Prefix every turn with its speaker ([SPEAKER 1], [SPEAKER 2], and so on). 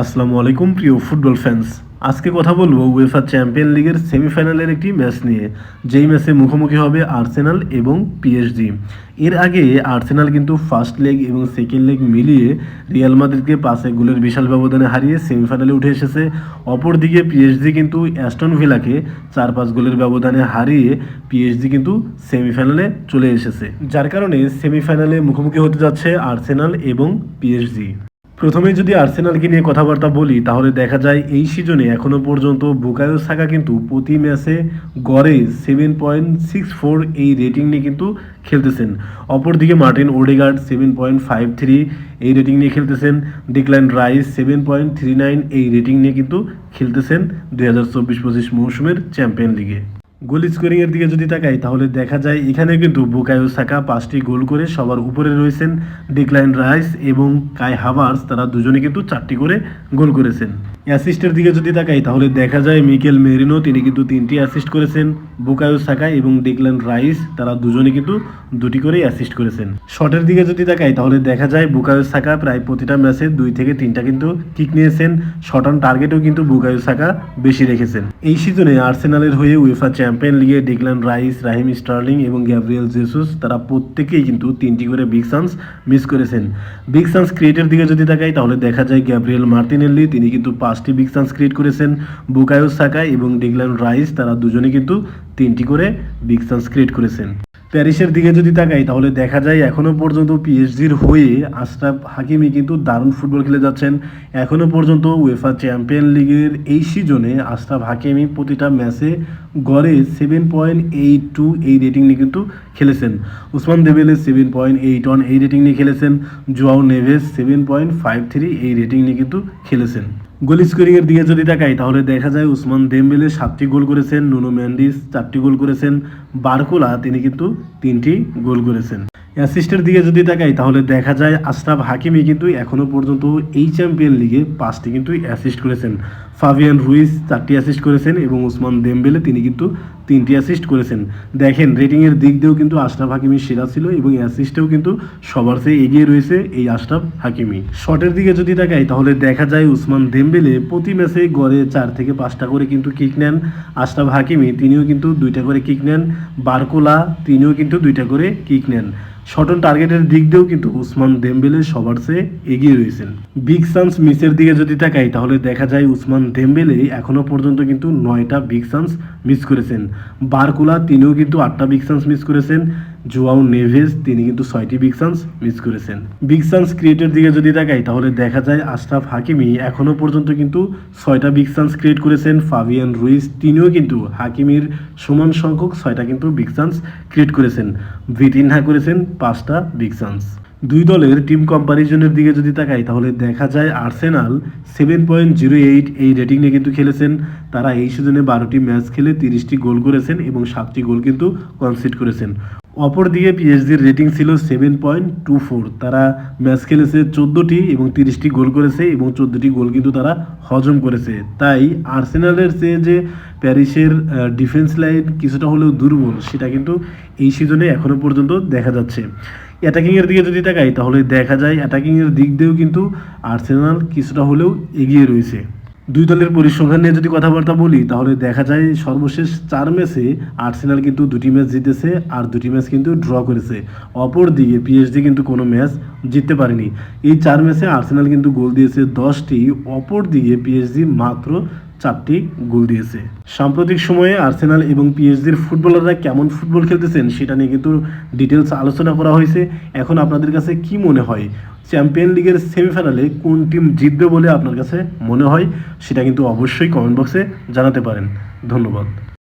[SPEAKER 1] আসসালামু আলাইকুম, প্রিয় ফুটবল ফ্যান্স আজকে কথা বলব উয়েফা চ্যাম্পিয়ন লিগের সেমিফাইনালের একটি ম্যাচ নিয়ে। যেই ম্যাচে মুখোমুখি হবে আর্সেনাল এবং পিএসজি এর আগে আর্সেনাল কিন্তু ফার্স্ট লেগ এবং সেকেন্ড লেগ মিলিয়ে রিয়াল মাদ্রিদকে পাঁচে গোলের বিশাল ব্যবধানে হারিয়ে সেমিফাইনালে উঠে এসেছে। অপরদিকে পিএসজি কিন্তু অ্যাস্টন ভিলাকে চার পাঁচ গোলের ব্যবধানে হারিয়ে পিএসজি কিন্তু সেমিফাইনালে চলে এসেছে। যার কারণে সেমিফাইনালে মুখোমুখি হতে যাচ্ছে আর্সেনাল এবং পিএসজি প্রথমে যদি আর্সেনালকে নিয়ে কথাবার্তা বলি, তাহলে দেখা যায় এই সিজনে এখনও পর্যন্ত বুকায়ো সাকা কিন্তু প্রতি ম্যাচে গড়ে সেভেন পয়েন্ট সিক্স ফোর এই রেটিং নিয়ে কিন্তু খেলতেছেন। অপরদিকে Martin Odegaard seven point five three এই রেটিং নিয়ে খেলতেছেন। Declan Rice seven point three nine এই রেটিং নিয়ে কিন্তু খেলতেছেন দুই হাজার চব্বিশ পঁচিশ মৌসুমের চ্যাম্পিয়ন লিগে। গোল স্কোরিং এর দিকে যদি তাকাই, তাহলে দেখা যায় এখানে কিন্তু বুকায়ো সাকা পাঁচটি গোল করে সবার উপরে রয়েছেন ডিক্লাইন রাইস এবং কাই হাভার্স। তারা দুজনে কিন্তু চারটি করে গোল করেছেন। অ্যাসিস্টের দিকে যদি তাকাই, তাহলে দেখা যায় মিকেল মেরিনো, তিনি কিন্তু তিনটি অ্যাসিস্ট করেছেন। বুকায়ো সাকা এবং ডিক্লাইন রাইস, তারা দুজনে কিন্তু দুটি করে অ্যাসিস্ট করেছেন। শটের দিকে যদি তাকাই, তাহলে দেখা যায় বুকায়ো সাকা প্রায় প্রতিটা ম্যাচে দুই থেকে তিনটা কিন্তু কিক নিয়েছেন। শট অন টার্গেটও কিন্তু বুকায়ো সাকা বেশি রেখেছেন। এই সিজনে আর্সেনালের হয়ে উয়েফা চ্যাম্পিয়ন লিগে ডিক্লান রাইস, রাহিম স্টার্লিং এবং গ্যাব্রিয়েল জেসুস, তারা প্রত্যেকেই কিন্তু তিনটি করে বিগ সান্স মিস করেছেন। বিগ সান্স ক্রিয়েটের দিকে যদি তাকাই, তাহলে দেখা যায় গ্যাব্রিয়েল মার্টিনেল্লি তিনি কিন্তু পাঁচটি বিগ চান্স ক্রিয়েট করেছেন বুকায়ো সাকা এবং ডিক্লান রাইস। তারা দুজনে কিন্তু তিনটি করে বিগ চান্স ক্রিয়েট করেছেন। প্যারিসের দিকে যদি তাকাই, তাহলে দেখা যায় এখনও পর্যন্ত পিএসজির হয়ে আশরাফ হাকিমি কিন্তু দারুণ ফুটবল খেলে যাচ্ছেন। এখনও পর্যন্ত উয়েফা চ্যাম্পিয়ন লিগের এই সিজনে আশরাফ হাকিমি প্রতিটা ম্যাচে গড়ে সেভেন পয়েন্ট এইট টু এই রেটিং নিয়ে কিন্তু খেলেছেন। Ousmane Dembele seven point eight one এই রেটিং নিয়ে খেলেছেন। Joao Neves seven point five three এই রেটিং নিয়ে কিন্তু খেলেছেন। গোল স্কোরিংয়ের এর দিকে যদি তাকাই, তাহলে দেখা যায় উসমান দেমবেলে সাতটি গোল করেছেন, নুনো মেন্ডিস চারটি গোল করেছেন, বারকুলা তিনি কিন্তু তিনটি গোল করেছেন। অ্যাসিস্টের দিকে যদি তাকাই, তাহলে দেখা যায় আশরাফ হাকিমি কিন্তু এখনও পর্যন্ত এই চ্যাম্পিয়ন লিগে পাঁচটি কিন্তু অ্যাসিস্ট করেছেন। ফাবিয়ান রুইস চারটি অ্যাসিস্ট করেছেন এবং উসমান দেমবেলে তিনি কিন্তু তিনটি অ্যাসিস্ট করেছেন। দেখেন রেটিংয়ের দিক দিয়েও কিন্তু আশরাফ হাকিমি সেরা ছিল এবং অ্যাসিস্টেও কিন্তু সবার চেয়ে এগিয়ে রয়েছে এই আশরাফ হাকিমি। শটের দিকে যদি তাকাই, তাহলে দেখা যায় উসমান দেমবেলে প্রতি ম্যাচে গড়ে চার থেকে পাঁচটা করে কিন্তু কিক নেন। আশরাফ হাকিমি, তিনিও কিন্তু দুইটা করে কিক নেন। বারকোলা, তিনিও কিন্তু দুইটা করে কিক নেন। শর্ট অন টার্গেটের দিক দিয়েও কিন্তু উসমান দেমবেলে সবার চেয়ে এগিয়ে রয়েছেন। বিগ সান্স মিসের দিকে যদি তাকাই, তাহলে দেখা যায় উসমান দেমবেলে এখনও পর্যন্ত কিন্তু নয়টা বিগ চান্স মিস করেছেন। বারকুলা তিনিও কিন্তু আটটা বিগ চান্স মিস করেছেন। জোয়াও নেভেস তিনি কিন্তু ছয়টি বিগ চান্স মিস করেছেন। বিগ চান্স ক্রিয়েটের দিকে যদি তাকাই, তাহলে দেখা যায় আশরাফ হাকিমি এখনও পর্যন্ত কিন্তু ছয়টা বিগ চান্স ক্রিয়েট করেছেন। ফাবিয়ান রুইস তিনিও কিন্তু হাকিমির সমান সংখ্যক ছয়টা কিন্তু বিগ চান্স ক্রিয়েট করেছেন। ভিটিনহা করেছেন পাঁচটা বিগ চান্স দুই দলের টিম কম্পারিজনের দিকে যদি তাকাই, তাহলে দেখা যায় Arsenal seven point zero eight এই রেটিং নিয়ে কিন্তু খেলেছেন। তারা এই সিজনে বারোটি ম্যাচ খেলে তিরিশটি গোল করেছেন এবং সাতটি গোল কিন্তু কনসিড করেছেন। অপরদিকে পিএসজির রেটিং ছিল সেভেন পয়েন্ট টু ফোর। তারা ম্যাচ খেলেছে চোদ্দোটি এবং তিরিশটি গোল করেছে এবং চোদ্দোটি গোল কিন্তু তারা হজম করেছে। তাই আর্সেনালের চেয়ে যে প্যারিসের ডিফেন্স লাইন কিছুটা হলেও দুর্বল, সেটা কিন্তু এই সিজনে এখনও পর্যন্ত দেখা যাচ্ছে। অ্যাটাকিংয়ের দিকে যদি তাকাই, তাহলে দেখা যায় অ্যাটাকিংয়ের দিক দিয়েও কিন্তু আর্সেনাল কিছুটা হলেও এগিয়ে রয়েছে। দুই দলের পরিসংখ্যান নিয়ে যদি কথাবার্তা বলি, তাহলে দেখা যায় সর্বশেষ চার ম্যাচে আর্সেনাল কিন্তু দুটি ম্যাচ জিতেছে আর দুটি ম্যাচ কিন্তু ড্র করেছে। অপর দিকে পিএসজি কিন্তু কোনো ম্যাচ জিততে পারেনি। এই চার ম্যাচে আর্সেনাল কিন্তু গোল দিয়েছে দশটি অপর দিকে পিএসজি মাত্র চারটি গোল দিয়েছে। সাম্প্রতিক সময়ে আর্সেনাল এবং পিএইচডির ফুটবলাররা কেমন ফুটবল খেলতেছেন সেটা নিয়ে কিন্তু ডিটেলস আলোচনা করা হয়েছে। এখন আপনাদের কাছে কি মনে হয়? চ্যাম্পিয়ন লিগের সেমিফাইনালে কোন টিম জিতবে বলে আপনার কাছে মনে হয়? সেটা কিন্তু অবশ্যই কমেন্ট বক্সে জানাতে পারেন। ধন্যবাদ।